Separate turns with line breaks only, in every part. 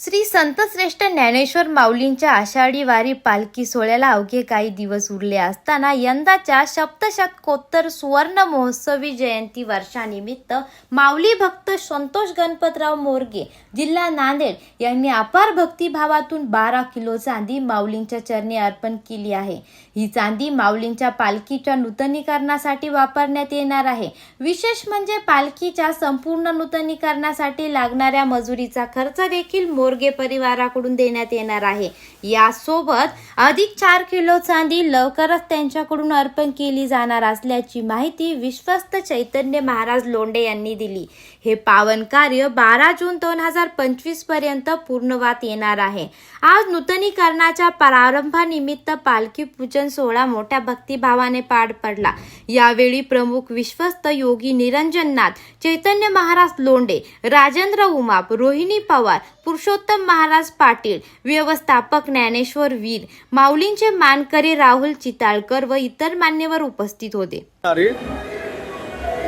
श्री संतश्रेष्ठ ज्ञानेश्वर माऊलींच्या आषाढी वारी पालखी सोहळ्याला अवघे काही दिवस उरले असताना यंदाच्या सप्तशतकोत्तर सुवर्ण महोत्सवी जयंती वर्षानिमित्त माऊली भक्त संतोष गणपतराव मोरगे जिल्हा नांदेड यांनी अपार भक्तिभावातून बारा किलो चांदी माऊलींच्या चरणी अर्पण केली आहे. ही चांदी माऊलींच्या पालखीच्या नूतनीकरणासाठी वापरण्यात येणार आहे. विशेष म्हणजे पालखीच्या संपूर्ण नूतनीकरणासाठी लागणाऱ्या मजुरीचा खर्च देखील मोरगे परिवाराकडून देण्यात येणार आहे. यासोबत अधिक चार किलो चांदी लवकरच त्यांच्याकडून अर्पण केली जाणार असल्याची माहिती विश्वस्त चैतन्य महाराज लोंडे यांनी दिली. हे पावन कार्य बारा जून दोन हजार पंचवीसपर्यंत पूर्णवात येणार आहे. आज नूतनीकरणाच्या प्रारंभानिमित्त पालखी पूजन सोहळा मोठ्या भक्तिभावाने पार पडला. यावेळी प्रमुख विश्वस्त योगी निरंजननाथ चैतन्य महाराज लोंडे राजेंद्र उमाप रोहिणी पवार पुरुषोत्तम महाराज पाटील व्यवस्थापक ज्ञानेश्वर वीर माऊलींचे मानकरी राहुल चिताळकर व इतर मान्यवर उपस्थित होते.
अरे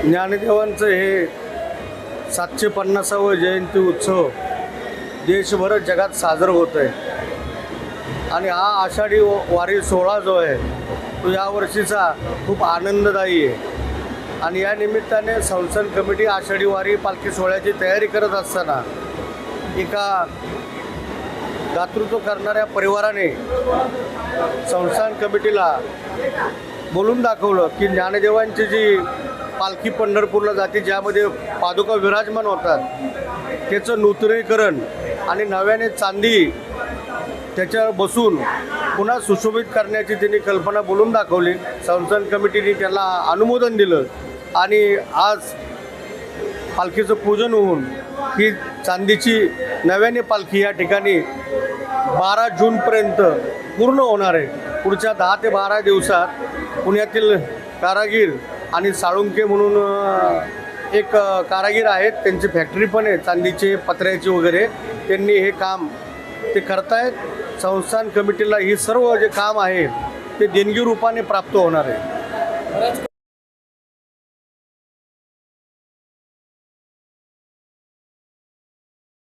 ज्ञानदेवांचं हे सातशे पन्नासावं जयंती उत्सव देशभर जगात साजरं होत आहे. आणि हा आषाढी वारी सोहळा जो आहे तो यावर्षीचा खूप आनंददायी आहे. आणि या निमित्ताने संस्थान कमिटी आषाढी वारी पालखी सोहळ्याची तयारी करत असताना एका दातृत्व करणाऱ्या परिवाराने संस्थान कमिटीला बोलून दाखवलं की ज्ञानदेवांची जी पालखी पंढरपूरला जाते ज्यामध्ये पादुका विराजमान होतात त्याचं नूतनीकरण आणि नव्याने चांदी त्याच्यावर बसून पुन्हा सुशोभित करण्याची त्यांनी कल्पना बोलून दाखवली. संस्थान कमिटीने त्याला अनुमोदन दिलं आणि आज पालखीचं पूजन होऊन ही चांदीची नव्याने पालखी या ठिकाणी बारा जूनपर्यंत पूर्ण होणार आहे. पुढच्या दहा ते बारा दिवसात पुण्यातील कारागीर आणि साळुंके म्हणून एक कारागीर आहेत. त्यांची फॅक्टरी पण आहे चांदीचे पत्र्याचे वगैरे. त्यांनी हे काम ते करतायत. संस्थान कमिटीला ही सर्व जे काम आहे ते देणगी रूपाने प्राप्त होणार आहे.